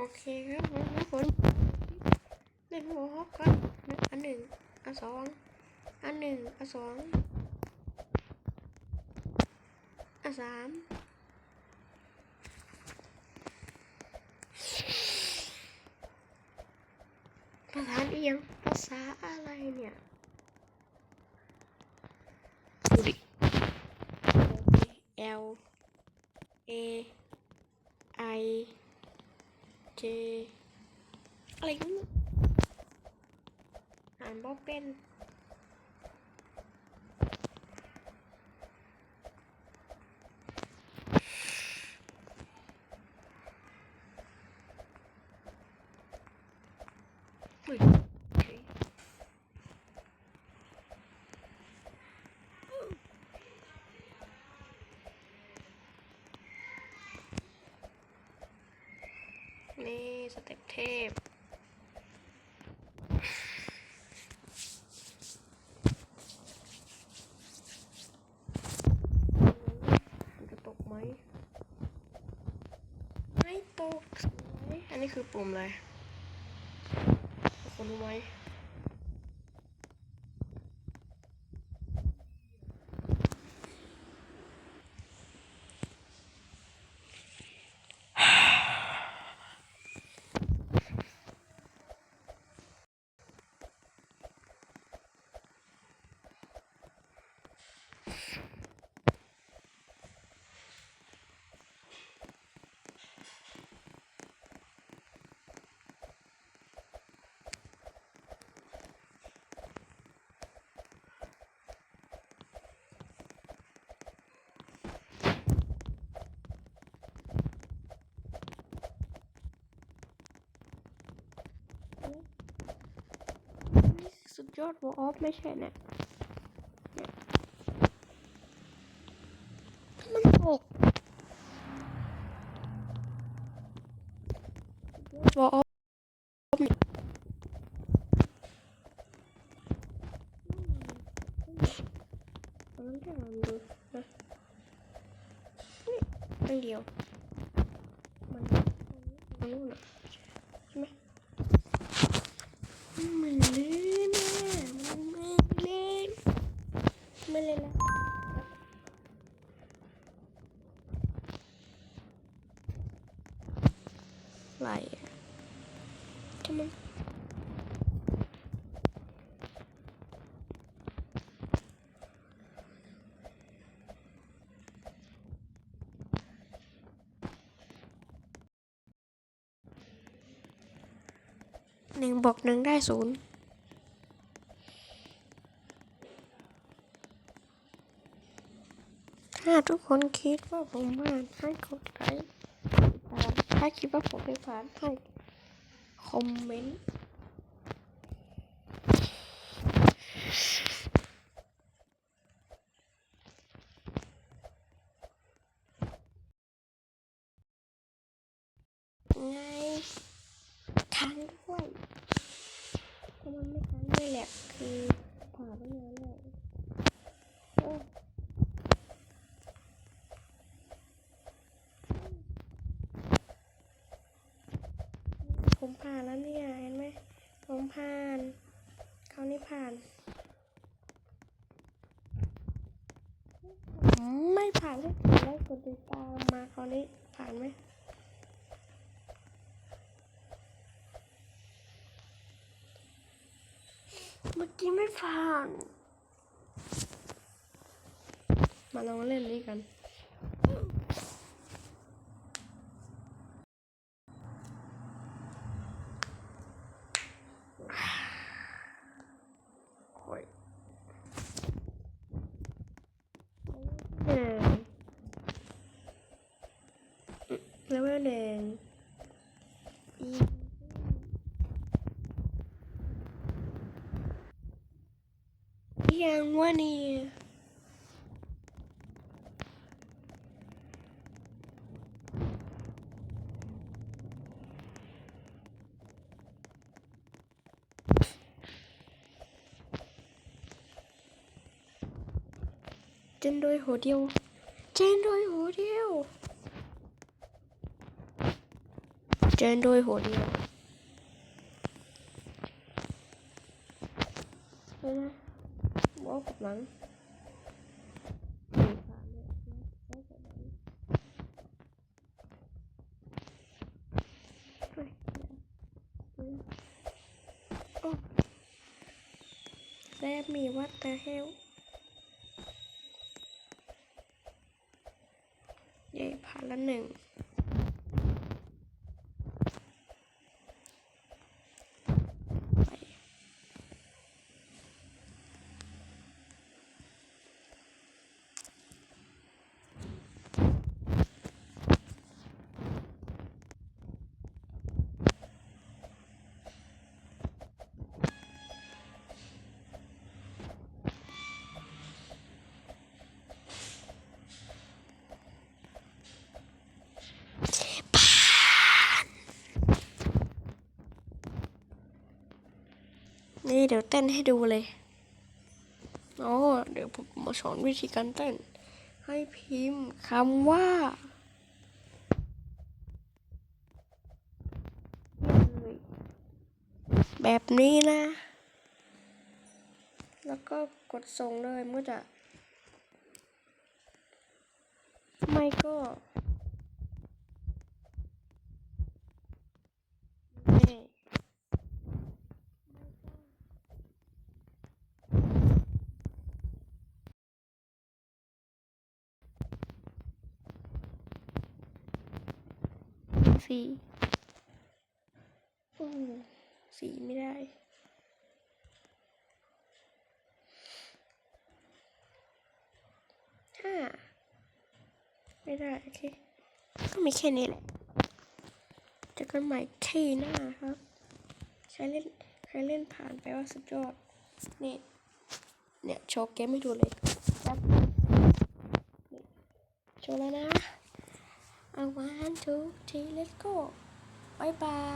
โอเคครับผมนะผมเล่นหัวฮอกก่อนอันหนึ่งอันสองอันหนึ่งอันสองอันสามภาษาอีหยังภาษาอะไรเนี่ยดูดิ L A I J อะไรก็ไม่รู้อ่านบ่เป็น อุ้ยโอเคนี่ส เต็ปเทพจะตกไหม ไม่ตก อันนี้คือปุ่มอะไรคุณรู้ไหม นี่สุดยอดวออฟไไม่เล่นแล้วไหลอะทำไมหนึ่งบอกหนึ่งได้ศูนย์ ถ้า ทุกคนคิดว่าผมผ่านให้กดไลค์ถ้าคิดว่าผมไม่ผ่านให้คอมเมนต์ไงค้างด้วยถ้ามันไม่ค้างด้วยแหละคือผ่านไม่นานเลยโอ้ ผมผ่านแล้วเนี่ยเห็นไหมผมผ่านเขาวนี่ ผ่าน ไม่ผ่านให้กดไลค์กดติดตามมาคราวนี้ผ่านไหมเมื่อกี้ไม่ผ่าน มาลองเล่นนี้กัน โอ้ยหนึ่งเลเวลหนึ่งอี ยังวะนี่เจนโดยหัวเดียว เจนโดยหัวเดียว เจนโดยหัวเดียว เฮ้ยนะวอลกับหลังสี่ผ่าลยแล้วจากนั้นเฮ้ยเดี๋ยวโอ้แซมมีวัดแต่เฮลเย่ผ่านละหนึ่ง เดี๋ยวเต้นให้ดูเลยอ๋อเดี๋ยวผมมาสอนวิธีการเต้น ให้พิมพ์คำว่าแบบนี้นะ แล้วก็กดส่งเลยมันก็จะ ไม่ก็นี่ สี่โอ้สี่ไม่ได้ ห้า ไม่ได้ โอเค ก็มีแค่นี้แหละเจอกันใหม่ที่หน้าครับใครเล่น ใครเล่นผ่านไปว่าสุดยอด นี่ เนี่ย โชว์เกมให้ดูเลยครับโชว์แล้วนะ เอา one two three let's go บายบาย